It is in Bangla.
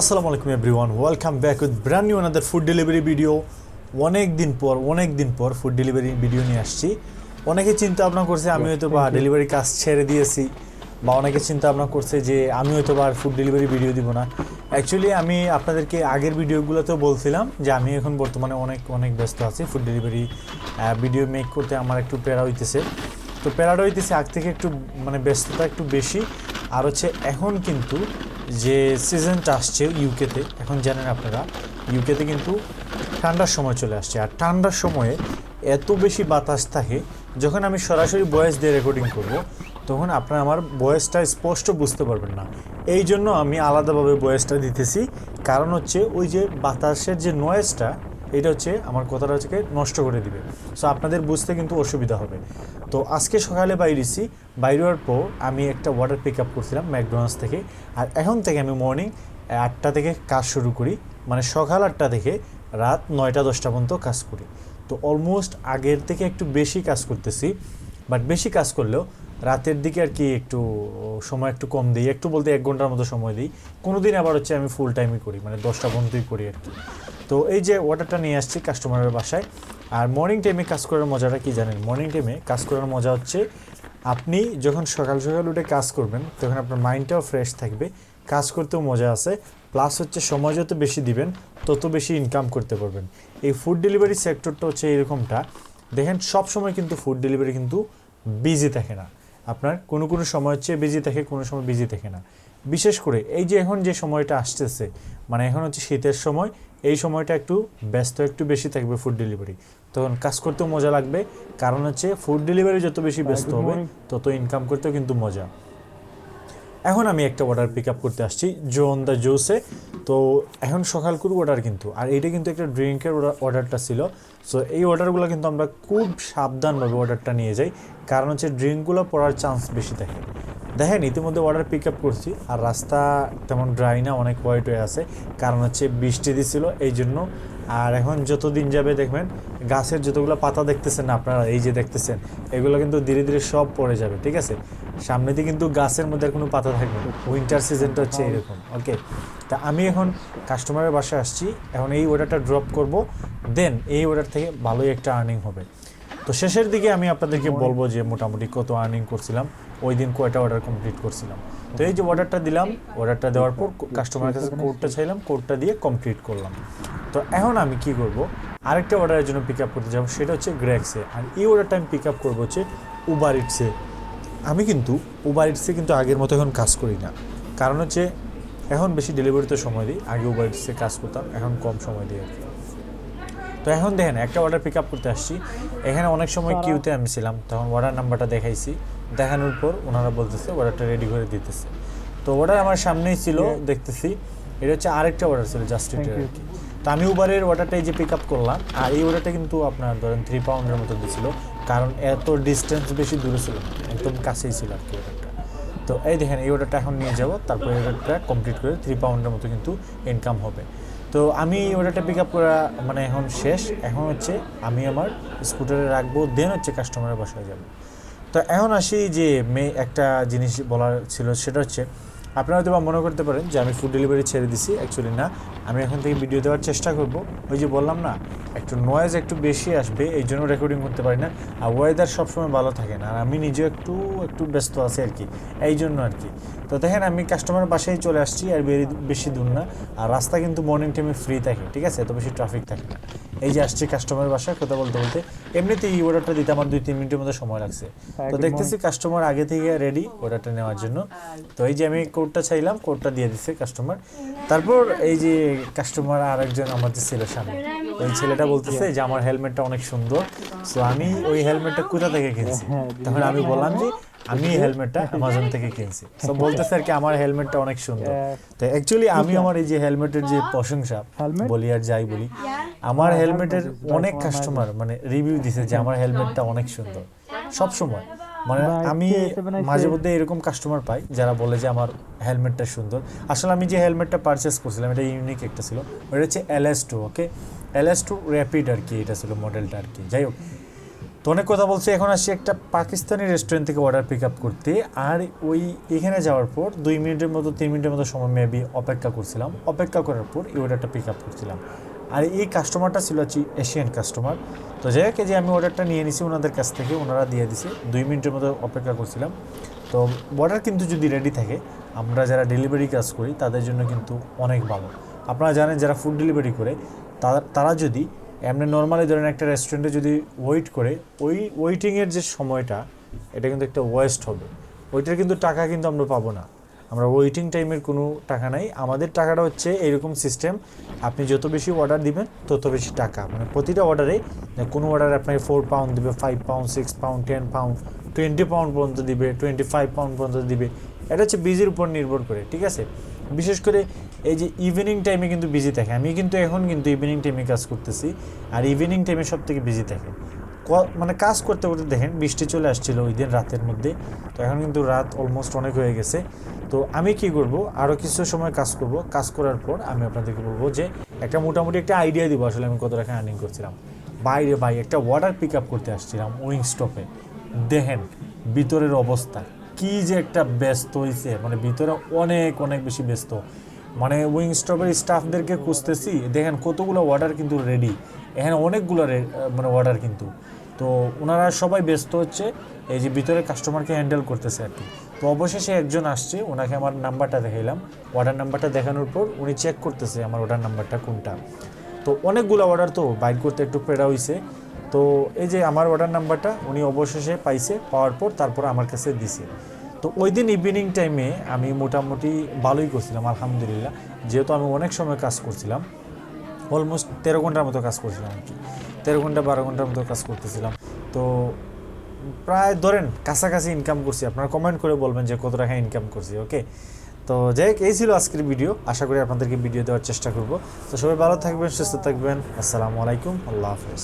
আসসালামু আলাইকুম everyone welcome back with brand new another food delivery video অনেক দিন পর অনেক দিন পর ফুড ডেলিভারি ভিডিও নিয়ে আসছি। অনেকে চিন্তা ভাবনা করছে আমি হয়তো বা ডেলিভারি কাজ ছেড়ে দিয়েছি বা অনেকে চিন্তা ভাবনা করছে যে আমি হয়তো বা আর ফুড ডেলিভারি ভিডিও দিব না। অ্যাকচুয়ালি আমি আপনাদেরকে আগের ভিডিওগুলোতেও বলছিলাম যে আমি এখন বর্তমানে অনেক অনেক ব্যস্ত আছি। ফুড ডেলিভারি ভিডিও মেক করতে আমার একটু প্যারা হইতেছে। তো প্যারাটা হইতেছে আগ থেকে একটু মানে ব্যস্ততা একটু বেশি। আর হচ্ছে এখন কিন্তু যে সিজনটা আসছে ইউকেতে এখন জানেন আপনারা ইউকেতে কিন্তু ঠান্ডার সময় চলে আসছে। আর ঠান্ডার সময়ে এত বেশি বাতাস থাকে, যখন আমি সরাসরি বয়েস দিয়ে রেকর্ডিং করব, তখন আপনারা আমার বয়েসটা স্পষ্ট বুঝতে পারবেন না। এই জন্য আমি আলাদাভাবে বয়েসটা দিতেছি। কারণ হচ্ছে ওই যে বাতাসের যে নয়েজটা এটা হচ্ছে আমার কথাটা হচ্ছে নষ্ট করে দিবে। সো আপনাদের বুঝতে কিন্তু অসুবিধা হবে। তো, আজকে সকালে বাইরেছি বাইরে হওয়ার পর আমি একটা ওয়াটার পিক আপ করছিলাম ম্যাকডোনাল্ডস থেকে। আর এখন থেকে আমি মর্নিং আটটা থেকে কাজ শুরু করি। মানে সকাল আটটা থেকে রাত নয়টা, দশটা পর্যন্ত কাজ করি। তো অলমোস্ট আগের থেকে একটু বেশি কাজ করতেছি। বাট বেশি কাজ করলেও রাতের দিকে আর কি একটু সময় একটু কম দিই। একটু বলতে এক ঘণ্টার মতো সময় দিই। কোনো দিন আবার হচ্ছে আমি ফুল টাইমই করি। মানে দশটা পর্যন্তই করি আর কি। তো এই যে ওয়াটারটা নিয়ে আসছি কাস্টমারের বাসায়, আর মর্নিং টাইমে কাজ করার মজাটা কি জানেন? মর্নিং টাইমে কাজ করার মজা হচ্ছে, আপনি যখন সকাল সকাল উঠে কাজ করবেন, তখন আপনার মাইন্ডটাও ফ্রেশ থাকবে, কাজ করতেও মজা আছে প্লাস হচ্ছে সময় যত বেশি দিবেন, তত বেশি ইনকাম করতে পারবেন। এই ফুড ডেলিভারি সেক্টরটা হচ্ছে এরকমটা, দেখেন সব সময় কিন্তু ফুড ডেলিভারি কিন্তু বিজি থাকে না। আপনার কোনো কোনো সময় হচ্ছে বিজি থাকে, কোনো সময় বিজি থাকে না। বিশেষ করে এই যে এখন যে সময়টা আসতেছে মানে এখন হচ্ছে শীতের সময় এই সময়টা একটু ব্যস্ত একটু বেশি থাকবে ফুড ডেলিভারি তখন কাজ করতেও মজা লাগবে কারণ হচ্ছে ফুড ডেলিভারি যত বেশি ব্যস্ত হবে তত ইনকাম করতেও কিন্তু মজা। এখন আমি একটা অর্ডার পিক আপ করতে আসছি জোন দ্য জোসে তো এখন সকাল করে অর্ডার কিন্তু আর এটা কিন্তু একটা ড্রিঙ্কের অর্ডারটা ছিল। সো এই অর্ডারগুলো কিন্তু আমরা খুব সাবধানভাবে অর্ডারটা নিয়ে যাই কারণ হচ্ছে ড্রিঙ্কগুলো পড়ার চান্স বেশি থাকে। দেখেন ইতিমধ্যে অর্ডার পিক আপ করছি আর রাস্তা তেমন ড্রাই না অনেক হোয়াইট হয়ে আছে। কারণ হচ্ছে বৃষ্টি দিছিল এই জন্য। আর এখন যত দিন যাবে দেখবেন গাছের যতগুলো পাতা দেখতেছেন না আপনারা এই যে দেখতেছেন এগুলো কিন্তু ধীরে ধীরে সব পড়ে যাবে ঠিক আছে? সামনেতে কিন্তু গাছের মধ্যে আর কোনো পাতা থাকবে না। উইন্টার সিজনটা হচ্ছে এরকম ওকে তা আমি এখন কাস্টমারের বাসায় আসছি এখন এই অর্ডারটা ড্রপ করব দেন এই অর্ডার থেকে ভালোই একটা আর্নিং হবে। তো শেষের দিকে আমি আপনাদেরকে বলব যে মোটামুটি কত আর্নিং করছিলাম, ওই দিন কয়টা অর্ডার কমপ্লিট করছিলাম। তো এই যে অর্ডারটা দিলাম অর্ডারটা দেওয়ার পর কাস্টমারের কাছে কোডটা চাইলাম কোডটা দিয়ে কমপ্লিট করলাম। তো এখন আমি কি করব, আরেকটা অর্ডারের জন্য পিক আপ করতে যাব, সেটা হচ্ছে গ্র্যাক্সে আর এই অর্ডারটা আমি পিক আপ করব হচ্ছে উবার ইটসে আমি কিন্তু উবার ইটসে কিন্তু আগের মতো এখন কাজ করি না। কারণ হচ্ছে, এখন বেশি ডেলিভারিতে সময় দিই, আগে উবার ইটসে কাজ করতাম, এখন কম সময় দিই আর কি। তো এখন দেখেন একটা অর্ডার পিক আপ করতে আসছি। এখানে অনেক সময় কিউতে আমি ছিলাম তখন অর্ডার নাম্বারটা দেখাইছি। দেখানোর পর ওনারা বলতেছে অর্ডারটা রেডি করে দিতেছে। তো অর্ডার আমার সামনেই ছিল দেখতেছি। এটা হচ্ছে আরেকটা অর্ডার ছিল জাস্ট Thank আর কি তো আমি উবারের অর্ডারটা এই যে পিক আপ করলাম আর এই অর্ডারটা কিন্তু আপনার ধরেন থ্রি পাউন্ডের মতো দিছিল কারণ এত ডিস্টেন্স বেশি দূরে ছিল একদম কাছেই ছিল আর কি অর্ডারটা তো এই দেখেন এই অর্ডারটা এখন নিয়ে যাব তারপর অর্ডারটা কমপ্লিট করে থ্রি পাউন্ডের মতো কিন্তু ইনকাম হবে। তো আমি অর্ডারটা পিক আপ করা মানে এখন শেষ। এখন হচ্ছে আমি আমার স্কুটারে রাখব দেন হচ্ছে কাস্টমারের বাসায় যাব। তো এখন আসি যে মে একটা জিনিস বলার ছিল, সেটা হচ্ছে আপনারা হয়তো বা মনে করতে পারেন যে আমি ফুড ডেলিভারি ছেড়ে দিছি অ্যাকচুয়ালি না। আমি এখন থেকে ভিডিও দেওয়ার চেষ্টা করব। ওই যে বললাম না, একটু নয়েজ একটু বেশি আসবে, এই জন্য রেকর্ডিং করতে পারি না। আর ওয়েদার সবসময় ভালো থাকে না, আর আমি নিজেও একটু একটু ব্যস্ত আছি আর কি। এই জন্য আর কি। তো দেখেন, আমি কাস্টমার বাসায় চলে আসছি, আর বেশি দূর না। আর রাস্তা কিন্তু মর্নিং টাইমে ফ্রি থাকে, ঠিক আছে? এত বেশি ট্রাফিক থাকে না। এই যে আসছি কাস্টমার বাসায় কথা বলতে বলতে। এমনিতে এই অর্ডারটা দিতে আমার দুই তিন মিনিটের মতো সময় লাগছে। হ্যাঁ, তো দেখতেছি কাস্টমার আগে থেকে রেডি অর্ডারটা নেওয়ার জন্য। তো এই যে আমি কোডটা চাইলাম কোডটা দিয়ে দিচ্ছে কাস্টমার তারপর এই যে কাস্টমার আরেকজন আমাদের ছেলের সামনে। ওই ছেলেটা বলতেছে যে আমার হেলমেটটা অনেক সুন্দর। সো আমি ওই হেলমেটটা কোথা থেকে কিনছি? হ্যাঁ, তখন আমি বললাম যে আমি হেলমেটটা অ্যামাজন থেকে কিনছি। তো বলতেছে আর কি আমার হেলমেটটা অনেক সুন্দর। তো অ্যাকচুয়ালি আমি আমার এই যে হেলমেটের যে প্রশংসা বলি আর যাই বলি আমার হেলমেটের অনেক কাস্টমার মানে রিভিউ দিছে যে আমার হেলমেটটা অনেক সুন্দর। সব সময়। মানে আমি মাঝে মধ্যে এরকম কাস্টমার পাই যারা বলে যে আমার হেলমেটটা সুন্দর। আসলে আমি যে হেলমেটটা পারচেস করছিলাম এটা ইউনিক একটা ছিল। ওটা হচ্ছে L S two okay L S two rapid আর কি এটা ছিল মডেলটা আর কি। যাই হোক তো অনেক কথা বলছি, এখন আসছি একটা পাকিস্তানি রেস্টুরেন্ট থেকে অর্ডার পিক আপ করতে। আর ওই এখানে যাওয়ার পর দুই মিনিটের মতো, তিন মিনিটের মতো সময় মেবি অপেক্ষা করছিলাম। অপেক্ষা করার পর এই অর্ডারটা পিক আপ করছিলাম। আর এই কাস্টমারটা ছিল হচ্ছে এশিয়ান কাস্টমার তো যাই হোক যে আমি অর্ডারটা নিয়ে নিছি ওনাদের কাছ থেকে, ওনারা দিয়ে দিছে। দুই মিনিটের মতো অপেক্ষা করছিলাম। তো অর্ডার কিন্তু যদি রেডি থাকে, আমরা যারা ডেলিভারি কাজ করি, তাদের জন্য কিন্তু অনেক ভালো। আপনারা জানেন, যারা ফুড ডেলিভারি করে তারা যদি এমনি নর্মালি ধরেন একটা রেস্টুরেন্টে যদি ওয়েট করে, ওই ওয়েটিংয়ের যে সময়টা, এটা কিন্তু একটা ওয়েস্ট হবে। ওইটার কিন্তু টাকা কিন্তু আমরা পাবো না। আমরা ওয়েটিং টাইমের কোনো টাকা নাই। আমাদের টাকাটা হচ্ছে এরকম সিস্টেম আপনি যত বেশি অর্ডার দিবেন, তত বেশি টাকা। মানে প্রতিটা অর্ডারে কোনো অর্ডারে আপনাকে ফোর পাউন্ড দিবে five pound six pound ten pound twenty pound পর্যন্ত দিবে টোয়েন্টি ফাইভ পাউন্ড পর্যন্ত দিবে। এটা হচ্ছে বিজির উপর নির্ভর করে, ঠিক আছে? বিশেষ করে এই যে ইভিনিং টাইমে কিন্তু বিজি থাকে। আমি কিন্তু এখন কিন্তু ইভিনিং টাইমে কাজ করতেছি, আর ইভিনিং টাইমে সব থেকে। বিজি থাকে মানে কাজ করতে করতে দেখেন বৃষ্টি চলে আসছিল ওই দিন রাতের মধ্যে, তো এখন কিন্তু রাত অলমোস্ট অনেক হয়ে গেছে। তো আমি কি করব আরও কিছু সময় কাজ করব। কাজ করার পর আমি আপনাদেরকে বলব যে একটা মোটামুটি একটা আইডিয়া দিব, আসলে আমি কত টাকা আর্নিং করছিলাম। বাইরে ভাই একটা ওয়াটার পিক আপ করতে আসছিলাম উইং স্টপে দেখেন ভিতরের অবস্থা, কি যে একটা ব্যস্ত হয়েছে মানে ভিতরে অনেক অনেক বেশি ব্যস্ত। মানে উইং স্টপের স্টাফদেরকে খুঁজতেছি, দেখেন কতগুলো অর্ডার কিন্তু রেডি এখানে অনেকগুলো মানে অর্ডার কিন্তু। তো ওনারা সবাই ব্যস্ত হচ্ছে, এই যে ভিতরে কাস্টমারকে হ্যান্ডেল করতেছে আর কি। তো অবশেষে একজন আসছে, ওনাকে আমার নাম্বারটা দেখাইলাম। অর্ডার নাম্বারটা দেখানোর পর উনি চেক করতেছে আমার অর্ডার নাম্বারটা কোনটা। তো অনেকগুলো অর্ডার তো বাইক করতে একটু পেড়া হয়েছে তো এই যে আমার অর্ডার নাম্বারটা উনি অবশেষে পাইছে, পাওয়ার পর তারপর আমার কাছে দিছে। তো ওই দিন ইভিনিং টাইমে আমি মোটামুটি ভালোই করছিলাম, আলহামদুলিল্লাহ। যেহেতু আমি অনেক সময় কাজ করছিলাম অলমোস্ট তেরো ঘণ্টার মতো কাজ করছিলাম আর কি। তেরো ঘণ্টা, বারো ঘণ্টার মতো কাজ করতেছিলাম। তো প্রায় ধরেন কাছাকাছি ইনকাম করছি, আপনারা কমেন্ট করে বলবেন যে কত টাকা ইনকাম করছি ওকে তো যাই হোক, এই ছিল আজকের ভিডিও আশা করি আপনাদেরকে ভিডিও দেওয়ার চেষ্টা করব। তো সবাই ভালো থাকবেন, সুস্থ থাকবেন। আসসালামু আলাইকুম, আল্লাহ হাফেজ।